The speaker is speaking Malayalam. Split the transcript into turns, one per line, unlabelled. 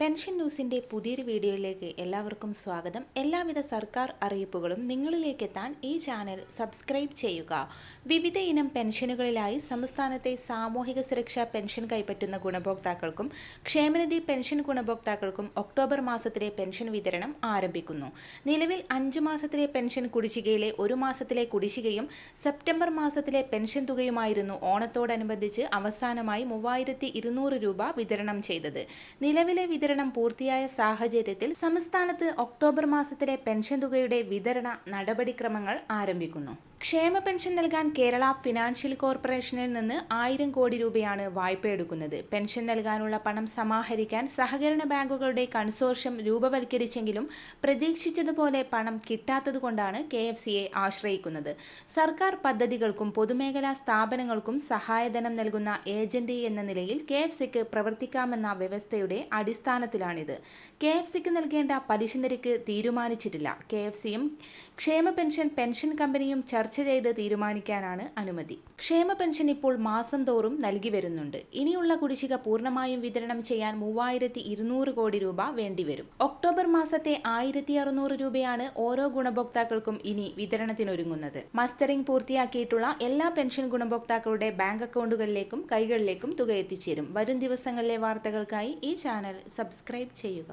പെൻഷൻ ന്യൂസിന്റെ പുതിയൊരു വീഡിയോയിലേക്ക് എല്ലാവർക്കും സ്വാഗതം. എല്ലാവിധ സർക്കാർ അറിയിപ്പുകളും നിങ്ങളിലേക്ക് എത്താൻ ഈ ചാനൽ സബ്സ്ക്രൈബ് ചെയ്യുക. വിവിധ ഇനം പെൻഷനുകളിലായി സംസ്ഥാനത്തെ സാമൂഹിക സുരക്ഷാ പെൻഷൻ കൈപ്പറ്റുന്ന ഗുണഭോക്താക്കൾക്കും ക്ഷേമനിധി പെൻഷൻ ഗുണഭോക്താക്കൾക്കും ഒക്ടോബർ മാസത്തിലെ പെൻഷൻ വിതരണം ആരംഭിക്കുന്നു. നിലവിൽ അഞ്ച് മാസത്തിലെ പെൻഷൻ കുടിശ്ശികയിലെ ഒരു മാസത്തിലെ കുടിശ്ശികയും സെപ്റ്റംബർ മാസത്തിലെ പെൻഷൻ തുകയുമായിരുന്നു ഓണത്തോടനുബന്ധിച്ച് അവസാനമായി മൂവായിരത്തി രൂപ വിതരണം ചെയ്തത്. നിലവിലെ വിതരണം പൂർത്തിയായ സാഹചര്യത്തിൽ സംസ്ഥാനത്ത് ഒക്ടോബർ മാസത്തിലെ പെൻഷൻ തുകയുടെ വിതരണ നടപടിക്രമങ്ങൾ ആരംഭിക്കുന്നു. ക്ഷേമ പെൻഷൻ നൽകാൻ കേരള ഫിനാൻഷ്യൽ കോർപ്പറേഷനിൽ നിന്ന് ആയിരം കോടി രൂപയാണ് വായ്പ എടുക്കുന്നത് പെൻഷൻ നൽകാനുള്ള പണം സമാഹരിക്കാൻ സഹകരണ ബാങ്കുകളുടെ കൺസോർഷ്യം രൂപവൽക്കരിച്ചെങ്കിലും പ്രതീക്ഷിച്ചതുപോലെ പണം കിട്ടാത്തതുകൊണ്ടാണ് കെ എഫ് സിയെ ആശ്രയിക്കുന്നത്. സർക്കാർ പദ്ധതികൾക്കും പൊതുമേഖലാ സ്ഥാപനങ്ങൾക്കും സഹായധനം നൽകുന്ന ഏജന്റ് എന്ന നിലയിൽ കെ എഫ് സിക്ക് പ്രവർത്തിക്കാമെന്ന വ്യവസ്ഥയുടെ അടിസ്ഥാനത്തിലാണിത്. കെ എഫ് സിക്ക് നൽകേണ്ട പലിശ നിരക്ക് തീരുമാനിച്ചിട്ടില്ല. കെ എഫ് സിയും ക്ഷേമ പെൻഷൻ പെൻഷൻ കമ്പനിയും ചർച്ച ചെയ്ത് തീരുമാനിക്കാനാണ് അനുമതി. ക്ഷേമ പെൻഷൻ ഇപ്പോൾ മാസം തോറും നൽകി വരുന്നുണ്ട്. ഇനിയുള്ള കുടിശ്ശിക പൂർണമായും വിതരണം ചെയ്യാൻ മൂവായിരത്തി ഇരുന്നൂറ് കോടി രൂപ വേണ്ടിവരും ഒക്ടോബർ മാസത്തെ ആയിരത്തി അറുന്നൂറ് രൂപയാണ് ഓരോ ഗുണഭോക്താക്കൾക്കും ഇനി വിതരണത്തിനൊരുങ്ങുന്നത്. മസ്റ്ററിംഗ് പൂർത്തിയാക്കിയിട്ടുള്ള എല്ലാ പെൻഷൻ ഗുണഭോക്താക്കളുടെ ബാങ്ക് അക്കൗണ്ടുകളിലേക്കും കൈകളിലേക്കും തുക എത്തിച്ചേരും. വരും ദിവസങ്ങളിലെ വാർത്തകൾക്കായി ഈ ചാനൽ സബ്സ്ക്രൈബ് ചെയ്യുക.